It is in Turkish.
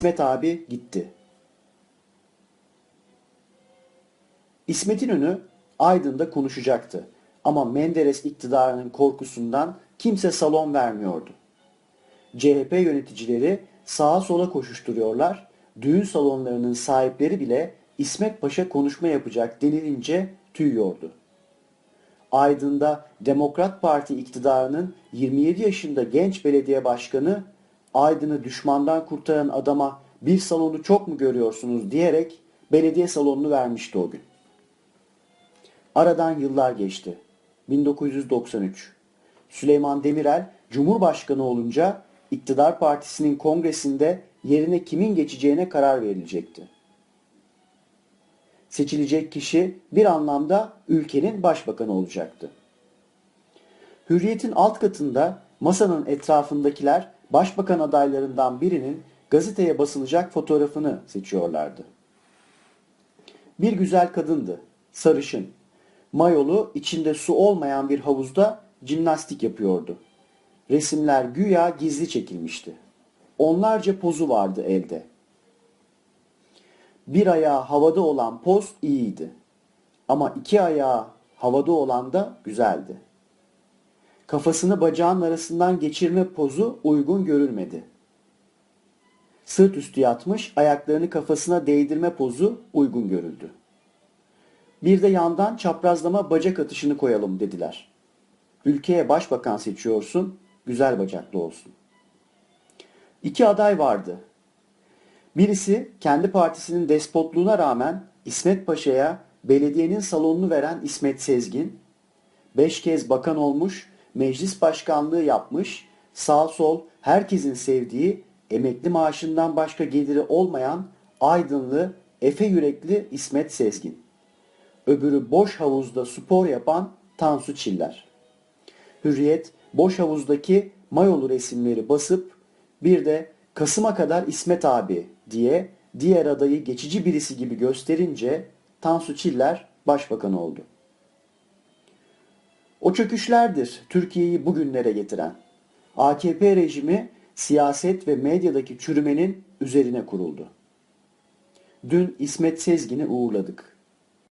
İsmet abi gitti. İsmet İnönü Aydın'da konuşacaktı. Ama Menderes iktidarının korkusundan kimse salon vermiyordu. CHP yöneticileri sağa sola koşuşturuyorlar. Düğün salonlarının sahipleri bile İsmet Paşa konuşma yapacak denilince tüyüyordu. Aydın'da Demokrat Parti iktidarının 27 yaşında genç belediye başkanı Aydın'ı düşmandan kurtaran adama bir salonu çok mu görüyorsunuz diyerek belediye salonunu vermişti o gün. Aradan yıllar geçti. 1993. Süleyman Demirel Cumhurbaşkanı olunca iktidar partisinin kongresinde yerine kimin geçeceğine karar verilecekti. Seçilecek kişi bir anlamda ülkenin başbakanı olacaktı. Hürriyet'in alt katında masanın etrafındakiler başbakan adaylarından birinin gazeteye basılacak fotoğrafını seçiyorlardı. Bir güzel kadındı, sarışın. Mayolu içinde su olmayan bir havuzda jimnastik yapıyordu. Resimler güya gizli çekilmişti. Onlarca pozu vardı elde. Bir ayağı havada olan poz iyiydi. Ama iki ayağı havada olan da güzeldi. Kafasını bacağın arasından geçirme pozu uygun görülmedi. Sırt üstü yatmış, ayaklarını kafasına değdirme pozu uygun görüldü. Bir de yandan çaprazlama bacak atışını koyalım dediler. Ülkeye başbakan seçiyorsun, güzel bacaklı olsun. İki aday vardı. Birisi kendi partisinin despotluğuna rağmen İsmet Paşa'ya belediyenin salonunu veren İsmet Sezgin, beş kez bakan olmuş, meclis başkanlığı yapmış, sağ sol herkesin sevdiği, emekli maaşından başka geliri olmayan aydınlı, efe yürekli İsmet Sezgin. Öbürü boş havuzda spor yapan Tansu Çiller. Hürriyet boş havuzdaki mayolu resimleri basıp bir de Kasım'a kadar İsmet abi diye diğer adayı geçici birisi gibi gösterince Tansu Çiller başbakan oldu. O çöküşlerdir Türkiye'yi bugünlere getiren. AKP rejimi siyaset ve medyadaki çürümenin üzerine kuruldu. Dün İsmet Sezgin'i uğurladık.